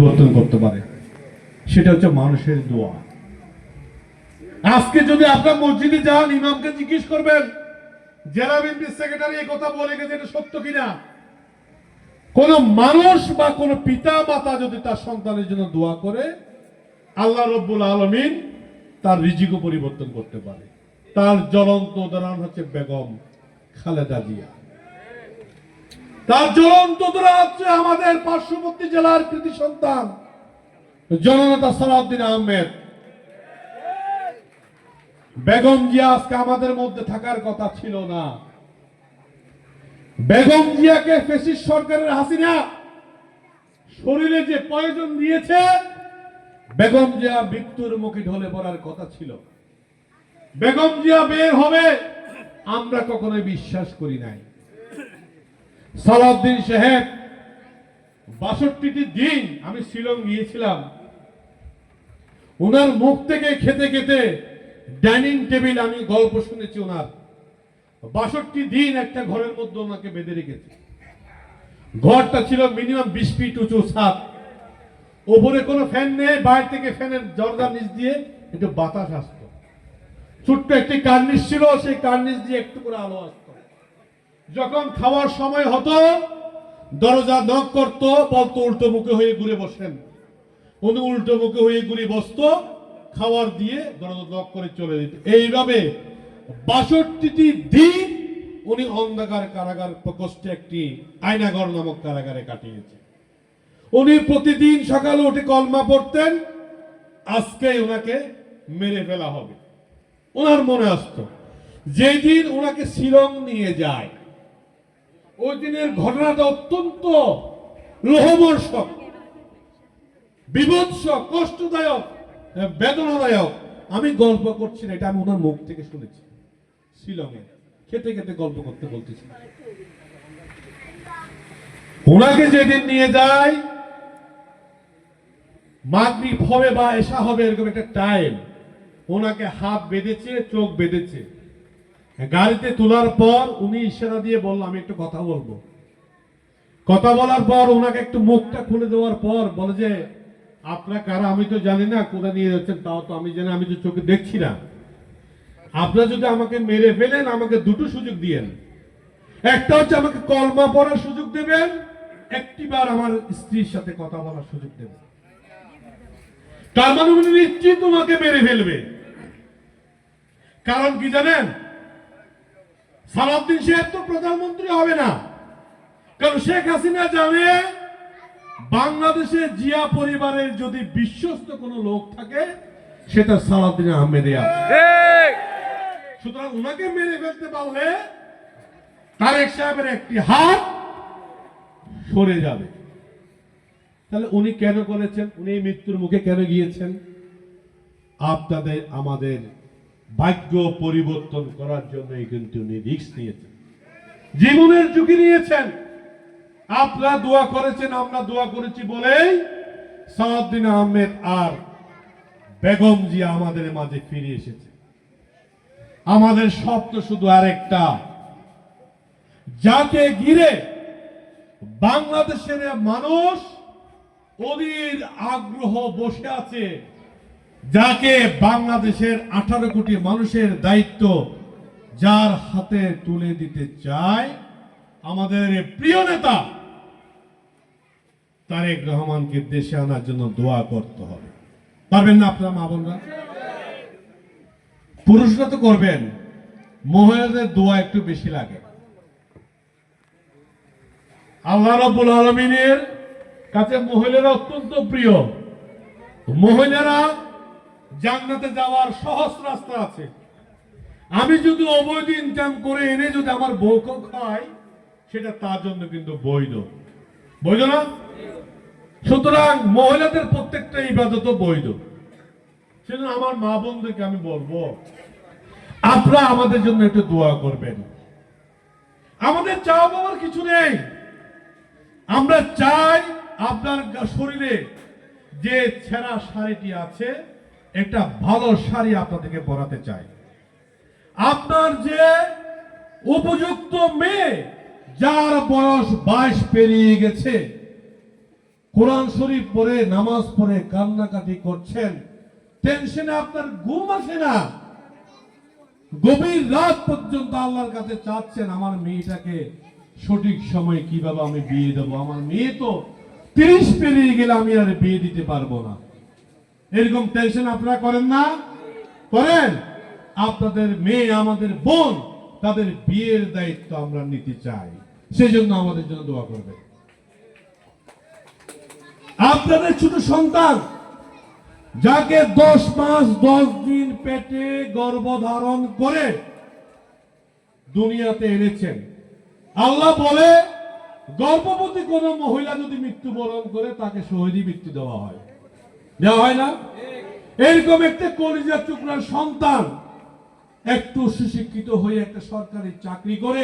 পরিবর্তন করতে পারে। সেটা হচ্ছে মানুষের দোয়া। আজকে যদি আপনার মসজিদে যান, ইমামকে জিজ্ঞেস করবেন, জেলা বিএনপি সেক্রেটারি এই কথা বলে গেছে, এটা সত্য কিনা? কোন মানুষ বা কোন পিতা মাতা যদি তার সন্তানের জন্য দোয়া করে, আল্লাহ রব্বুল আলমিন তার রিজিকও পরিবর্তন করতে পারে। তার জ্বলন্ত উদাহরণ হচ্ছে বেগম খালেদা জিয়া। তার জ্বলন্ত হচ্ছে আমাদের পার্শ্ববর্তী জেলার কৃতি সন্তান, জননেতা সালাউদ্দিন আহমেদ। বেগম জিয়া আজকে আমাদের মধ্যে থাকার কথা ছিল না। বেগম জিয়াকে ফেসিস সরকারের হাসিনা শরীরে যে প্রয়োজন দিয়েছে, বেগম জিয়া মৃত্যুর মুখে ঢলে পড়ার কথা ছিল। বেগম জিয়া বের হবে, আমরা কখনোই বিশ্বাস করি নাই। সালাউদ্দিন সাহেব, বাষট্টিটি দিন আমি শিলং গিয়েছিলাম। ওনার মুখ থেকে খেতে খেতে ডাইনিং টেবিল আমি গল্প শুনেছি ওনার বাষট্টি দিন একটা ঘরের মধ্যে ওনাকে বেঁধে রেখেছে। ঘরটা ছিল মিনিমাম বিশ ফিট উঁচু ছাদ ওপরে কোনো ফ্যান নেই, বাইরে থেকে ফ্যানের দরজার নিচ দিয়ে একটু বাতাস আসতো। ছোট্ট একটি কার্নিশ ছিল, সেই কার্নিশ দিয়ে একটু করে আলো আসতো। যখন খাওয়ার সময় হতো, দরজা নক করতো, বলতো, উল্টো মুখে হয়ে ঘুরে বসেন। উনি উল্টো মুখে হয়ে ঘুরে বসতো খাবার দিয়ে দরজা নক করে চলে যেত। এইভাবে বাষট্টিটি দিন উনি অন্ধকার কারাগার প্রকোষ্ঠে একটি আয়নাগর নামক কারাগারে কাটিয়েছে উনি প্রতিদিন সকালে উঠে কলমা পড়তেন আজকে ওনাকে মেরে ফেলা হবে। ওনার মনে আসতো, যেদিন ওনাকে শিলং নিয়ে যায় ওই দিনের ঘটনাটা অত্যন্ত লোহমর্ষক বিভৎস কষ্টদায়ক, বেদনাদায়ক। আমি গল্প করছি না, এটা আমি ওনার মুখ থেকে শুনেছি, শিলংয়ে। খেতে খেতে গল্প করতে বলতেছি। ওনাকে যেদিন নিয়ে যায় মাগরিব হবে বা এসা হবে, এরকম একটা টাইম ওনাকে হাত বেঁধেছে, চোখ বেঁধেছে। গাড়িতে তোলার পর উনি ইশারা দিয়ে বলল, আমি একটু কথা বলব। কথা বলার পর ওনাকে একটু মুখটা খুলে দেওয়ার পর বলে যে, আপনার কারা? আমি তো জানি না কোথায় নিয়ে যাচ্ছেন, তাও তো আমি জানি, আমি তো চোখে দেখছি না। আপনারা যদি আমাকে মেরে ফেলেন, আমাকে দুটো সুযোগ দিয়েন। একটা হচ্ছে আমাকে কলমা পড়ার সুযোগ দেবেন একটিবার আমার স্ত্রীর সাথে কথা বলার সুযোগ দেবেন। তার মানে উনি নিশ্চিত তোমাকে মেরে ফেলবে। কারণ কি জানেন? সালাউদ্দিন সাহেব তো প্রধানমন্ত্রী হবে না। কারণ শেখ হাসিনা জানে বাংলাদেশে জিয়া পরিবারের যদি বিশ্বস্ত কোনো লোক থাকে সেটা সালাউদ্দিন আহমেদে আছে। সুতরাং ওনাকে মেরে ফেলতে পারলে তারেক সাহেবের একটি হাত সরে যাবে। তাহলে উনি কেন করেছেন? উনি মৃত্যুর মুখে কেন গিয়েছেন? আপনাদের আমাদের ভাগ্য পরিবর্তন করার জন্যই কিন্তু উনি রিস্ক নিয়েছেন। জীবনের ঝুঁকি নিয়েছেন। আপনারা দোয়া করেছেন, আমরা দোয়া করেছি বলেই সালাউদ্দিন আহমেদ আর বেগম জিয়া আমাদের মাঝে ফিরে এসেছে। আমাদের স্বপ্ন শুধু আরেকটা, যাকে ঘিরে বাংলাদেশের মানুষ অধীর আগ্রহ বসে আছে যাকে বাংলাদেশের আঠারো কোটি মানুষের দায়িত্ব যার হাতে তুলে দিতে চায় আমাদের প্রিয় নেতা তারেক রহমানকে দেশে আনার জন্য দোয়া করতে হবে। পারবেন না আপনার মা বোনরা? পুরুষরা তো করবেন, মহিলাদের দোয়া একটু বেশি লাগে। আল্লাহ রাব্বুল আলমিনের কাছে মহিলারা অত্যন্ত প্রিয়। মহিলারা জান্নাতে যাওয়ার সহজ রাস্তা আছে। আমি যদি অবৈধ ইনকাম করে এনে যদি আমার বউকে খাই সেটা তার জন্য কিন্তু বৈধ। বৈধ না? সুতরাং মহিলাদের প্রত্যেকটা ইবাদত বৈধ। সেজন্য আমার মা বোনদেরকে আমি বলব, আপনারা আমাদের জন্য একটু দোয়া করবেন। আমাদের চাওয়া পাওয়ার কিছু নেই। আমরা চাই আপনার শরীরে যে ছেঁড়া শাড়িটি আছে একটা ভালো শাড়ি আপনাদেরকে পরাতে চাই। আপনার যে উপযুক্ত মেয়ে, যার বয়স বাইশ পেরিয়ে গেছে, কোরআন শরীফ পরে নামাজ পড়ে, কান্নাকাটি করছেন, টেনশনে আপনার ঘুম আসে না। গভীর রাত পর্যন্ত আল্লাহর কাছে চাচ্ছেন, আমার মেয়েটাকে সঠিক সময়ে কীভাবে আমি বিয়ে দেবো? আমার মেয়ে তো তিরিশ পেরিয়ে গেলে আমি আর বিয়ে দিতে পারব না। এরকম টেনশন আপনারা করেন না। করেন। আপনাদের মেয়ে, আমাদের বোন, তাদের বিয়ের দায়িত্ব আমরা নিতে চাই। সেই জন্য আমাদের জন্য দোয়া করবে আপনাদের ছোট সন্তান, যাকে দশ মাস, দশ দিন পেটে গর্ভধারণ করে দুনিয়াতে এনেছেন। আল্লাহ বলে, গর্ভবতী কোন মহিলা যদি মৃত্যুবরণ করে, তাকে শহীদী মৃত্যু দেওয়া হয়। দেওয়া হয় না? এরকম একটা কলিজা টুকরার সন্তান একটু সুশিক্ষিত হয়ে একটা সরকারি চাকরি করে